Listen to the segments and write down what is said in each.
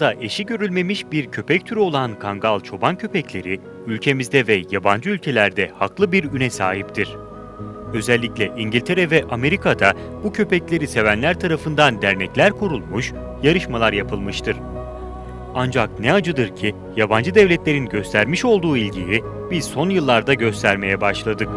Dünyada eşi görülmemiş bir köpek türü olan kangal çoban köpekleri ülkemizde ve yabancı ülkelerde haklı bir üne sahiptir. Özellikle İngiltere ve Amerika'da bu köpekleri sevenler tarafından dernekler kurulmuş, yarışmalar yapılmıştır. Ancak ne acıdır ki yabancı devletlerin göstermiş olduğu ilgiyi biz son yıllarda göstermeye başladık.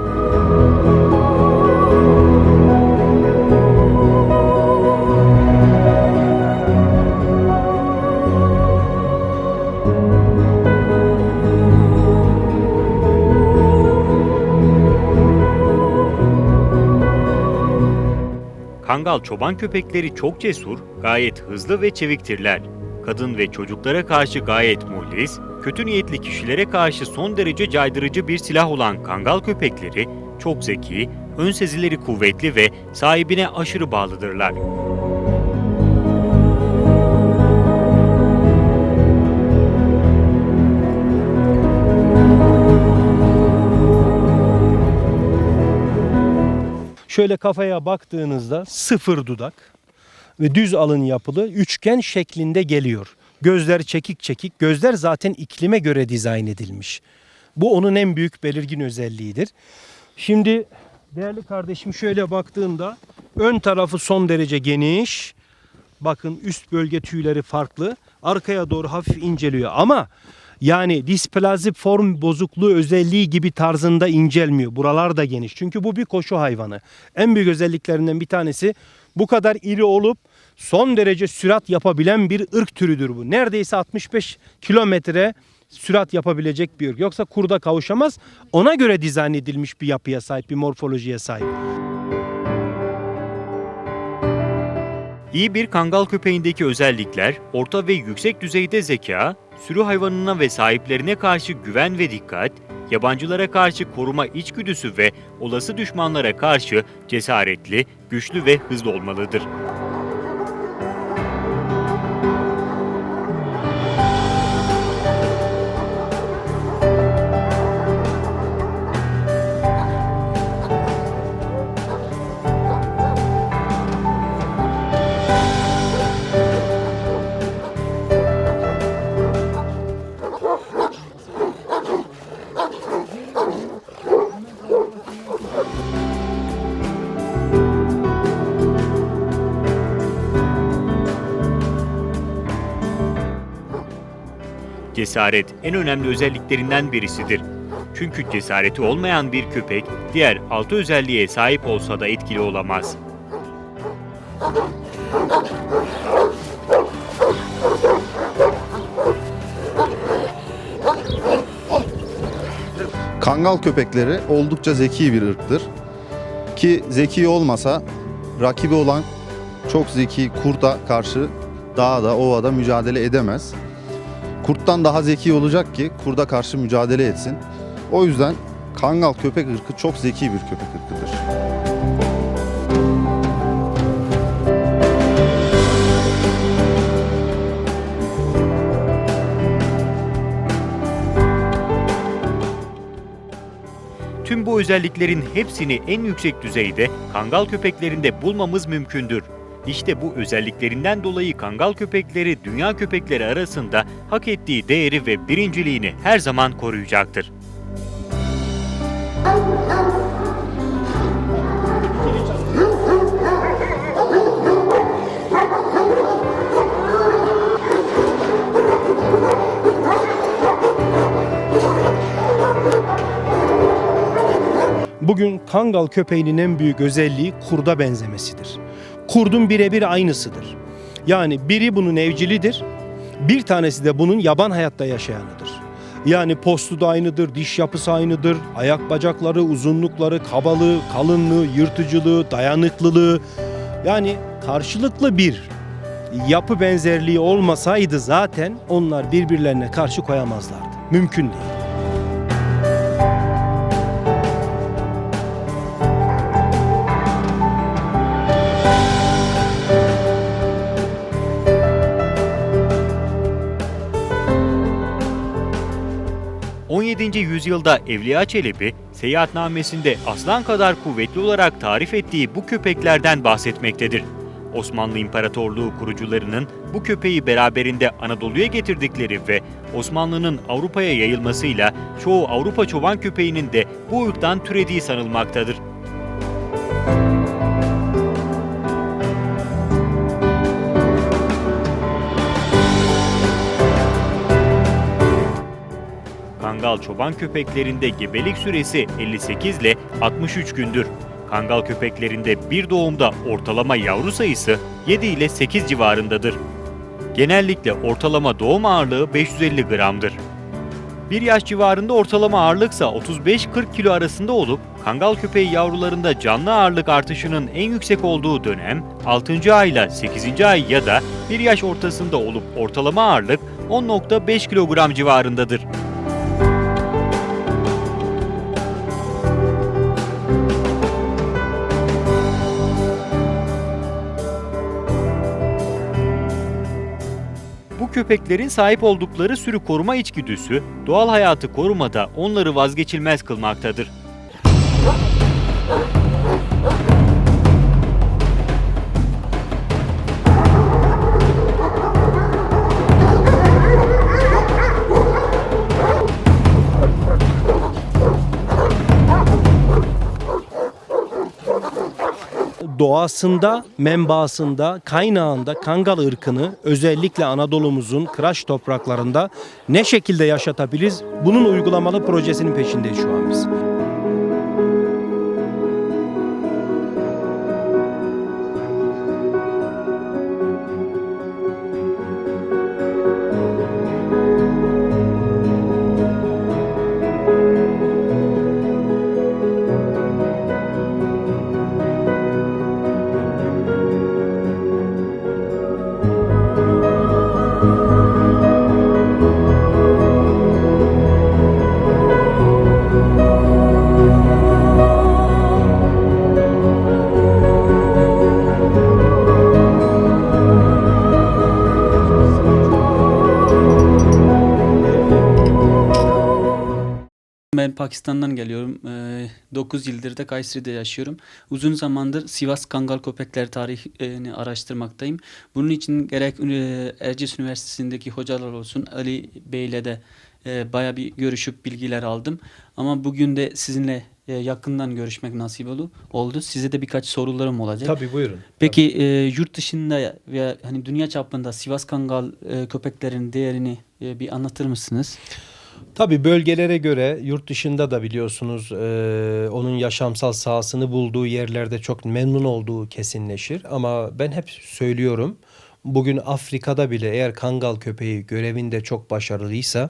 Kangal çoban köpekleri çok cesur, gayet hızlı ve çeviktirler. Kadın ve çocuklara karşı gayet muhlis, kötü niyetli kişilere karşı son derece caydırıcı bir silah olan kangal köpekleri çok zeki, ön sezileri kuvvetli ve sahibine aşırı bağlıdırlar. Şöyle kafaya baktığınızda sıfır dudak ve düz alın yapılı üçgen şeklinde geliyor. Gözler çekik çekik. Gözler zaten iklime göre dizayn edilmiş. Bu onun en büyük belirgin özelliğidir. Şimdi değerli kardeşim şöyle baktığında ön tarafı son derece geniş. Bakın üst bölge tüyleri farklı. Arkaya doğru hafif inceliyor ama yani displazi form bozukluğu özelliği gibi tarzında incelmiyor. Buralar da geniş. Çünkü bu bir koşu hayvanı. En büyük özelliklerinden bir tanesi bu kadar iri olup son derece sürat yapabilen bir ırk türüdür bu. Neredeyse 65 kilometre sürat yapabilecek bir ırk. Yoksa kurda kavuşamaz. Ona göre dizayn edilmiş bir yapıya sahip, bir morfolojiye sahip. İyi bir kangal köpeğindeki özellikler, orta ve yüksek düzeyde zeka, sürü hayvanına ve sahiplerine karşı güven ve dikkat, yabancılara karşı koruma içgüdüsü ve olası düşmanlara karşı cesaretli, güçlü ve hızlı olmalıdır. Cesaret en önemli özelliklerinden birisidir. Çünkü cesareti olmayan bir köpek diğer altı özelliğe sahip olsa da etkili olamaz. Kangal köpekleri oldukça zeki bir ırktır. Ki zeki olmasa rakibi olan çok zeki kurda karşı dağda, ovada mücadele edemez. Kurttan daha zeki olacak ki kurda karşı mücadele etsin. O yüzden Kangal köpek ırkı çok zeki bir köpek ırkıdır. Tüm bu özelliklerin hepsini en yüksek düzeyde kangal köpeklerinde bulmamız mümkündür. İşte bu özelliklerinden dolayı kangal köpekleri dünya köpekleri arasında hak ettiği değeri ve birinciliğini her zaman koruyacaktır. Bugün Kangal köpeğinin en büyük özelliği kurda benzemesidir. Kurdun birebir aynısıdır. Yani biri bunun evcilidir, bir tanesi de bunun yaban hayatta yaşayanıdır. Yani postu da aynıdır, diş yapısı aynıdır, ayak bacakları, uzunlukları, kabalığı, kalınlığı, yırtıcılığı, dayanıklılığı. Yani karşılıklı bir yapı benzerliği olmasaydı zaten onlar birbirlerine karşı koyamazlardı. Mümkün değil. 17. yüzyılda Evliya Çelebi, seyahatnamesinde aslan kadar kuvvetli olarak tarif ettiği bu köpeklerden bahsetmektedir. Osmanlı İmparatorluğu kurucularının bu köpeği beraberinde Anadolu'ya getirdikleri ve Osmanlı'nın Avrupa'ya yayılmasıyla çoğu Avrupa çoban köpeğinin de bu ırktan türediği sanılmaktadır. Kangal çoban köpeklerinde gebelik süresi 58 ile 63 gündür. Kangal köpeklerinde bir doğumda ortalama yavru sayısı 7 ile 8 civarındadır. Genellikle ortalama doğum ağırlığı 550 gramdır. Bir yaş civarında ortalama ağırlıksa 35-40 kilo arasında olup kangal köpeği yavrularında canlı ağırlık artışının en yüksek olduğu dönem 6. ay ile 8. ay ya da 1 yaş ortasında olup ortalama ağırlık 10.5 kilogram civarındadır. Köpeklerin sahip oldukları sürü koruma içgüdüsü doğal hayatı korumada onları vazgeçilmez kılmaktadır. Doğasında, menbaasında, kaynağında Kangal ırkını özellikle Anadolu'muzun kıraç topraklarında ne şekilde yaşatabiliriz? Bunun uygulamalı projesinin peşindeyiz şu an biz. Pakistan'dan geliyorum. 9 yıldır da Kayseri'de yaşıyorum. Uzun zamandır Sivas Kangal Köpekler tarihini araştırmaktayım. Bunun için gerek e, Erciyes Üniversitesi'ndeki hocalar olsun Ali Bey'le de e, baya bir görüşüp bilgiler aldım. Ama bugün de sizinle e, yakından görüşmek nasip oldu. oldu. Size de birkaç sorularım olacak. Tabii buyurun. Peki e, yurt dışında veya hani dünya çapında Sivas Kangal e, köpeklerin değerini e, bir anlatır mısınız? Tabii bölgelere göre yurt dışında da biliyorsunuz e, onun yaşamsal sahasını bulduğu yerlerde çok memnun olduğu kesinleşir. Ama ben hep söylüyorum bugün Afrika'da bile eğer kangal köpeği görevinde çok başarılıysa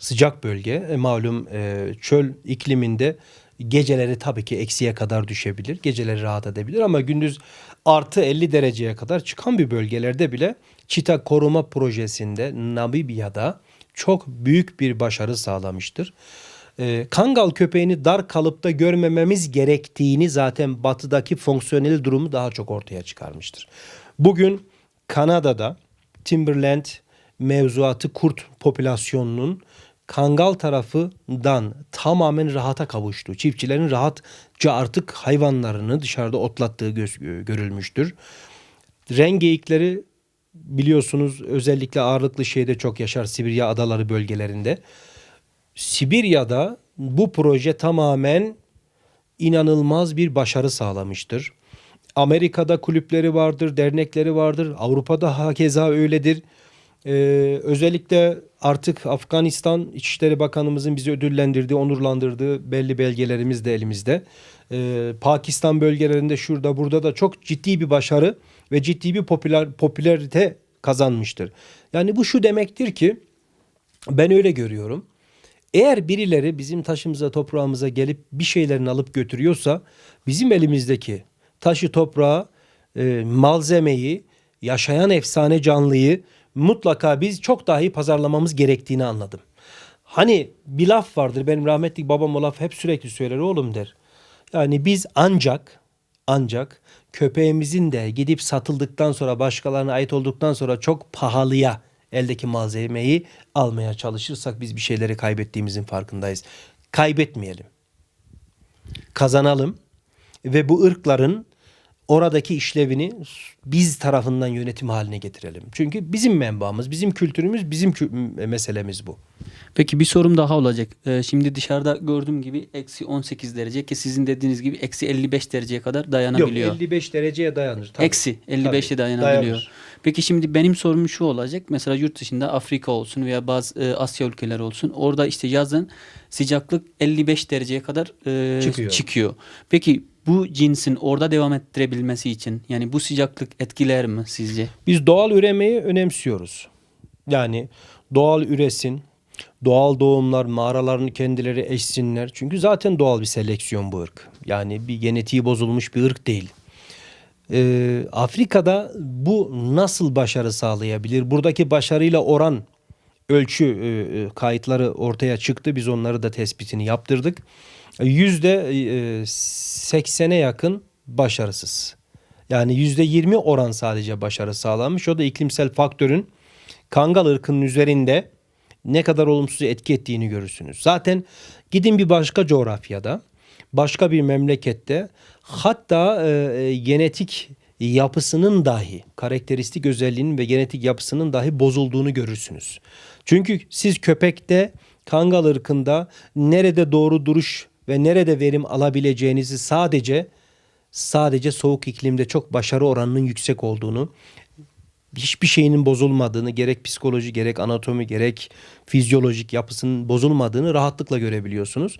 sıcak bölge e, malum e, çöl ikliminde geceleri tabii ki eksiye kadar düşebilir. Geceleri rahat edebilir ama gündüz artı 50 dereceye kadar çıkan bir bölgelerde bile çita koruma projesinde Namibya'da çok büyük bir başarı sağlamıştır. Ee, Kangal köpeğini dar kalıpta görmememiz gerektiğini zaten batıdaki fonksiyonel durumu daha çok ortaya çıkarmıştır. Bugün Kanada'da Timberland mevzuatı kurt popülasyonunun Kangal tarafından tamamen rahata kavuştu. Çiftçilerin rahatça artık hayvanlarını dışarıda otlattığı göz- görülmüştür. Ren geyikleri biliyorsunuz özellikle ağırlıklı şeyde çok yaşar Sibirya adaları bölgelerinde. Sibirya'da bu proje tamamen inanılmaz bir başarı sağlamıştır. Amerika'da kulüpleri vardır, dernekleri vardır. Avrupa'da hakeza öyledir. Ee, özellikle artık Afganistan İçişleri Bakanımızın bizi ödüllendirdiği, onurlandırdığı belli belgelerimiz de elimizde. Ee, Pakistan bölgelerinde şurada burada da çok ciddi bir başarı ve ciddi bir popüler popülarite kazanmıştır. Yani bu şu demektir ki ben öyle görüyorum. Eğer birileri bizim taşımıza toprağımıza gelip bir şeylerini alıp götürüyorsa bizim elimizdeki taşı toprağı e, malzemeyi yaşayan efsane canlıyı mutlaka biz çok daha iyi pazarlamamız gerektiğini anladım. Hani bir laf vardır benim rahmetli babam o laf hep sürekli söyler oğlum der. Yani biz ancak ancak köpeğimizin de gidip satıldıktan sonra başkalarına ait olduktan sonra çok pahalıya eldeki malzemeyi almaya çalışırsak biz bir şeyleri kaybettiğimizin farkındayız. Kaybetmeyelim. Kazanalım ve bu ırkların oradaki işlevini biz tarafından yönetim haline getirelim. Çünkü bizim menbaımız, bizim kültürümüz, bizim kü- meselemiz bu. Peki bir sorum daha olacak. Ee, şimdi dışarıda gördüğüm gibi eksi 18 derece ki sizin dediğiniz gibi eksi 55 dereceye kadar Yok dayanabiliyor. 55 dereceye dayanır. tabii. Eksi 55'e Tabii, dayanabiliyor. dayanır. Peki şimdi benim sorum şu olacak. Mesela yurt dışında Afrika olsun veya bazı e, Asya ülkeleri olsun. Orada işte yazın sıcaklık 55 dereceye kadar e, Çıkıyor. çıkıyor. Peki bu cinsin orada devam ettirebilmesi için yani bu sıcaklık etkiler mi sizce? Biz doğal üremeyi önemsiyoruz. Yani doğal üresin, doğal doğumlar, mağaralarını kendileri eşsinler. Çünkü zaten doğal bir seleksiyon bu ırk. Yani bir genetiği bozulmuş bir ırk değil. Ee, Afrika'da bu nasıl başarı sağlayabilir? Buradaki başarıyla oran ölçü e, e, kayıtları ortaya çıktı. Biz onları da tespitini yaptırdık. Yüzde e, seksene yakın başarısız. Yani yüzde yirmi oran sadece başarı sağlanmış. O da iklimsel faktörün Kangal ırkının üzerinde ne kadar olumsuz etki ettiğini görürsünüz. Zaten gidin bir başka coğrafyada, başka bir memlekette hatta e, e, genetik yapısının dahi, karakteristik özelliğinin ve genetik yapısının dahi bozulduğunu görürsünüz. Çünkü siz köpekte, Kangal ırkında nerede doğru duruş ve nerede verim alabileceğinizi sadece sadece soğuk iklimde çok başarı oranının yüksek olduğunu, hiçbir şeyinin bozulmadığını, gerek psikoloji, gerek anatomi, gerek fizyolojik yapısının bozulmadığını rahatlıkla görebiliyorsunuz.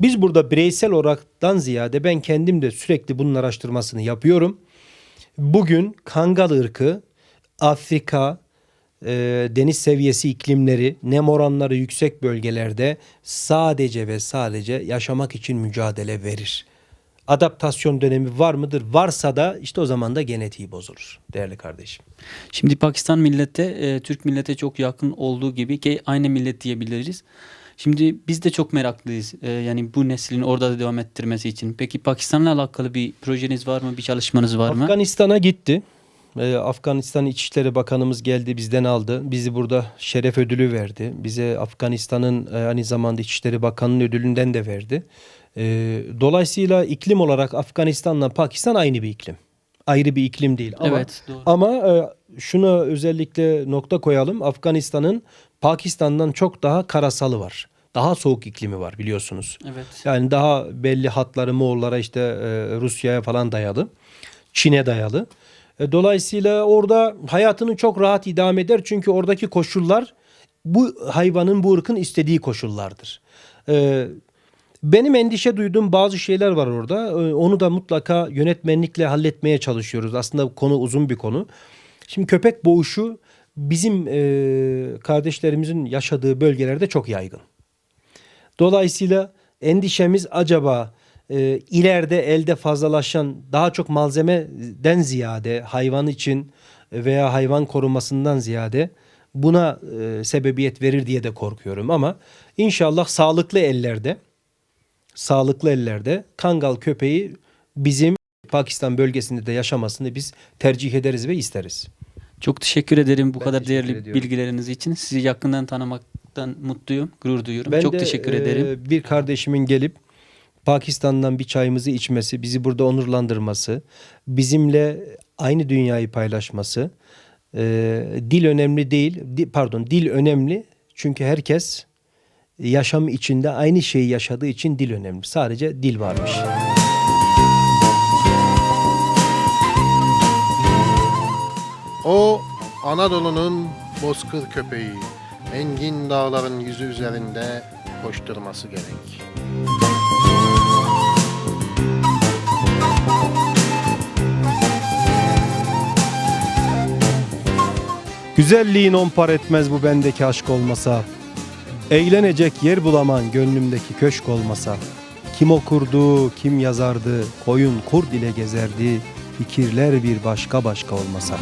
Biz burada bireysel olaraktan ziyade ben kendim de sürekli bunun araştırmasını yapıyorum. Bugün Kangal ırkı Afrika, e, deniz seviyesi iklimleri, nem oranları yüksek bölgelerde sadece ve sadece yaşamak için mücadele verir. Adaptasyon dönemi var mıdır? Varsa da işte o zaman da genetiği bozulur değerli kardeşim. Şimdi Pakistan millete e, Türk millete çok yakın olduğu gibi ki aynı millet diyebiliriz. Şimdi biz de çok meraklıyız. e, yani bu neslin orada da devam ettirmesi için. Peki Pakistan'la alakalı bir projeniz var mı? Bir çalışmanız var mı? Afganistan'a gitti. Ee, Afganistan İçişleri Bakanımız geldi bizden aldı. Bizi burada şeref ödülü verdi. Bize Afganistan'ın e, aynı zamanda İçişleri Bakanı'nın ödülünden de verdi. Ee, dolayısıyla iklim olarak Afganistan'la Pakistan aynı bir iklim. Ayrı bir iklim değil. Ama, Evet, doğru. Ama e, şuna özellikle nokta koyalım. Afganistan'ın Pakistan'dan çok daha karasalı var. Daha soğuk iklimi var biliyorsunuz. Evet. Yani daha belli hatları Moğollara işte e, Rusya'ya falan dayalı. Çin'e dayalı. E, dolayısıyla orada hayatını çok rahat idame eder. Çünkü oradaki koşullar bu hayvanın, bu ırkın istediği koşullardır. E, benim endişe duyduğum bazı şeyler var orada. E, Onu da mutlaka yönetmenlikle halletmeye çalışıyoruz. Aslında konu uzun bir konu. Şimdi köpek boğuşu bizim e, kardeşlerimizin yaşadığı bölgelerde çok yaygın. Dolayısıyla endişemiz acaba e, ileride elde fazlalaşan daha çok malzemeden ziyade hayvan için veya hayvan korumasından ziyade buna e, sebebiyet verir diye de korkuyorum ama inşallah sağlıklı ellerde sağlıklı ellerde Kangal köpeği bizim Pakistan bölgesinde de yaşamasını biz tercih ederiz ve isteriz. Çok teşekkür ederim bu Ben kadar değerli ediyorum. bilgileriniz için. Sizi yakından tanımaktan mutluyum, gurur duyuyorum. Ben Çok de, teşekkür e, ederim. Bir kardeşimin gelip Pakistan'dan bir çayımızı içmesi, bizi burada onurlandırması, bizimle aynı dünyayı paylaşması. e, dil önemli değil, di- pardon dil önemli çünkü herkes yaşam içinde aynı şeyi yaşadığı için dil önemli. Sadece dil varmış. O Anadolu'nun bozkır köpeği. Engin dağların yüzü üzerinde koşturması gerek. Güzelliğin on par etmez bu bendeki aşk olmasa. Eğlenecek yer bulaman gönlümdeki köşk olmasa. Kim okurdu, kim yazardı, koyun kurd ile gezerdi. Fikirler bir başka başka olmasa.